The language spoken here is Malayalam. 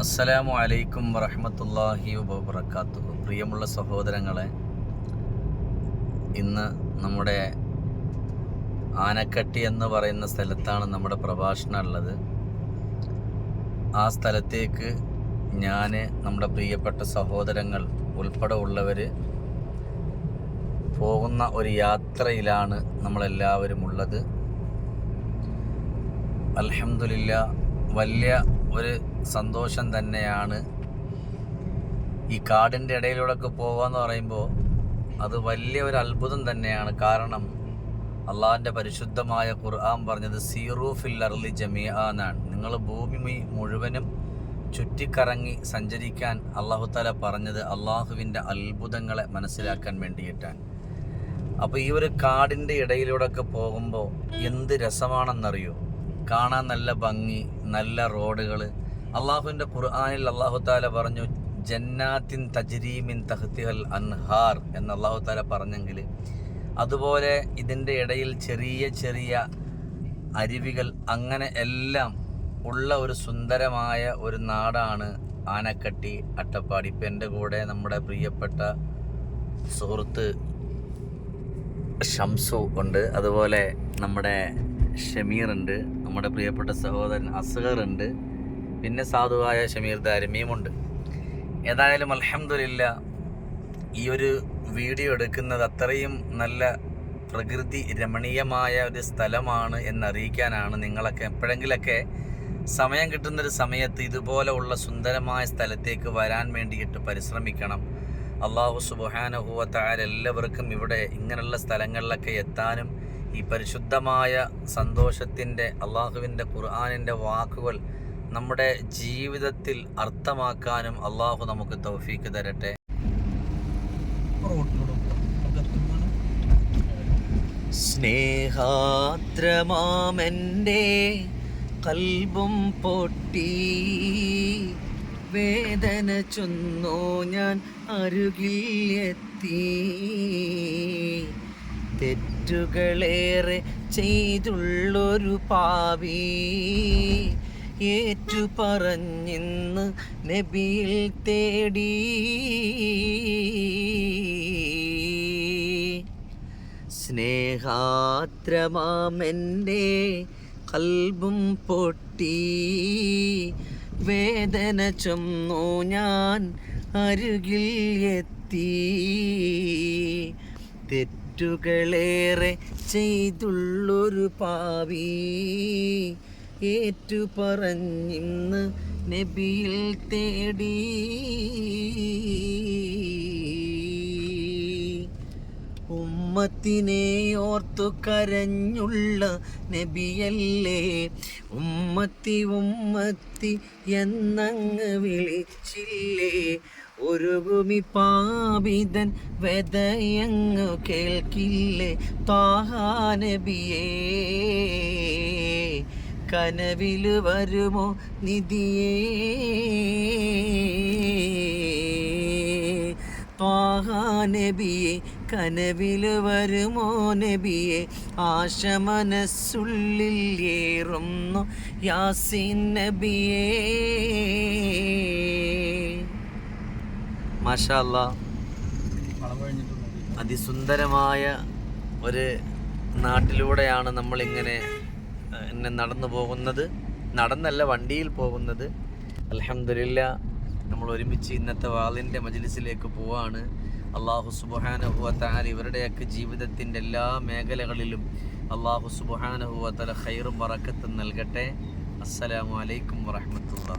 അസ്സലാമു അലൈക്കും വറഹമത്തല്ലാഹി വബർക്കാത്തു പ്രിയമുള്ള സഹോദരങ്ങളെ ഇന്ന് നമ്മുടെ ആനക്കട്ടി എന്ന് പറയുന്ന സ്ഥലത്താണ് നമ്മുടെ പ്രഭാഷണം ഉള്ളത്. ആ സ്ഥലത്തേക്ക് ഞാൻ നമ്മുടെ പ്രിയപ്പെട്ട സഹോദരങ്ങൾ ഉൾപ്പെടെ ഉള്ളവർ പോകുന്ന ഒരു യാത്രയിലാണ് നമ്മളെല്ലാവരും ഉള്ളത്. അൽഹംദുലില്ല വലിയ ഒരു സന്തോഷം തന്നെയാണ് ഈ കാടിന്റെ ഇടയിലൂടെയൊക്കെ പോവാന്ന് പറയുമ്പോൾ അത് വലിയ ഒരു അത്ഭുതം തന്നെയാണ്. കാരണം അള്ളാഹിന്റെ പരിശുദ്ധമായ ഖുർആൻ പറഞ്ഞത് സീറൂഫിൽ അർലി ജമിയ എന്നാണ്. നിങ്ങൾ ഭൂമി മുഴുവനും ചുറ്റിക്കറങ്ങി സഞ്ചരിക്കാൻ അള്ളാഹു താല പറഞ്ഞത് അള്ളാഹുവിന്റെ അത്ഭുതങ്ങളെ മനസ്സിലാക്കാൻ വേണ്ടിയിട്ടാണ്. അപ്പോൾ ഈ ഒരു കാടിന്റെ ഇടയിലൂടെയൊക്കെ പോകുമ്പോൾ എന്ത് രസമാണെന്നറിയോ? കാണാൻ നല്ല ഭംഗി നല്ല റോഡുകൾ അള്ളാഹുവിന്റെ ഖുർആാനിൽ അള്ളാഹു താല പറഞ്ഞു ജന്നാത്തിൻ തജ്രീമിൻ തഹ്തിഹൽ അൻഹാർ എന്ന് അള്ളാഹു താല പറഞ്ഞെങ്കിൽ അതുപോലെ ഇതിന്റെ ഇടയിൽ ചെറിയ ചെറിയ അരുവികൾ അങ്ങനെ എല്ലാം ഉള്ള ഒരു സുന്ദരമായ ഒരു നാടാണ് ആനക്കട്ടി അട്ടപ്പാടി. ഇപ്പം എന്റെ കൂടെ നമ്മുടെ പ്രിയപ്പെട്ട സുഹൃത്ത് ഷംസു ഉണ്ട്. അതുപോലെ നമ്മുടെ ഷമീർ ഉണ്ട്. നമ്മുടെ പ്രിയപ്പെട്ട സഹോദരൻ അസ്ഗർ ഉണ്ട്. പിന്നെ സാധുവായ ഷമീർ ദാരമിയുമുണ്ട് ഏതായാലും അലഹമില്ല ഈ ഒരു വീഡിയോ എടുക്കുന്നത് അത്രയും നല്ല പ്രകൃതി രമണീയമായ ഒരു സ്ഥലമാണ് എന്നറിയിക്കാനാണ് നിങ്ങളൊക്കെ എപ്പോഴെങ്കിലൊക്കെ സമയം കിട്ടുന്നൊരു സമയത്ത് ഇതുപോലെയുള്ള സുന്ദരമായ സ്ഥലത്തേക്ക് വരാൻ വേണ്ടിയിട്ട് പരിശ്രമിക്കണം. അള്ളാഹു സുബാനഹുവത്തായ എല്ലാവർക്കും ഇവിടെ ഇങ്ങനെയുള്ള സ്ഥലങ്ങളിലൊക്കെ എത്താനും ഈ പരിശുദ്ധമായ സന്തോഷത്തിന്റെ അള്ളാഹുവിന്റെ ഖുർആാനിന്റെ വാക്കുകൾ നമ്മുടെ ജീവിതത്തിൽ അർത്ഥമാക്കാനും അള്ളാഹു നമുക്ക് തൗഫീക്ക് തരട്ടെ. സ്നേഹാത്രമാമെന്റെ കൽബും പൊട്ടി വേദന ചൊന്നോ ഞാൻ അരുകിൽ എത്തി. തെറ്റുകളേറെ ചെയ്തുള്ളൊരു പാവി. ഏറ്റു പറഞ്ഞിന്ന് നബിയിൽ തേടി. സ്നേഹാത്രമാമെന്റെ കൽബും പൊട്ടി. വേദന ചൊന്നു ഞാൻ അരുകിൽ എത്തി. തെറ്റുകളേറെ ചെയ്തുള്ളൊരു പാവി. ഏറ്റു പറഞ്ഞിന്ന് നബിയിൽ തേടി. ഉമ്മത്തിനെ ഓർത്തു കരഞ്ഞുള്ള നബിയല്ലേ? ഉമ്മത്തി ഉമ്മത്തി എന്നങ്ങ് വിളിച്ചില്ലേ? ഒരു ഭൂമി പാപിതൻ വെതയങ്ങു കേൾക്കില്ലേ താഹാനബിയേ? കനവിൽ വരുമോ നിധിയേ? നബിയെ കനവിൽ വരുമോ നബിയെ? ആശ മനസ്സുള്ളിൽ ഏറുന്നു യാസിൻ നബിയേ. മാഷല്ല. അതിസുന്ദരമായ ഒരു നാട്ടിലൂടെയാണ് നമ്മളിങ്ങനെ എന്നെ നടന്നു പോകുന്നത്. നടന്നല്ല വണ്ടിയിൽ പോകുന്നത്. അലഹമില്ല നമ്മൾ ഒരുമിച്ച് ഇന്നത്തെ വാളിന്റെ മജ്ലിസിലേക്ക് പോവാണ്. അള്ളാഹു സുബാനഹുവത്താൽ ഇവരുടെയൊക്കെ ജീവിതത്തിന്റെ എല്ലാ മേഖലകളിലും അള്ളാഹു സുബാനഹുവത്തല ഹൈറും വറക്കത്തും നൽകട്ടെ. അസ്സലാമു അലൈക്കും വറഹമത്തുള്ള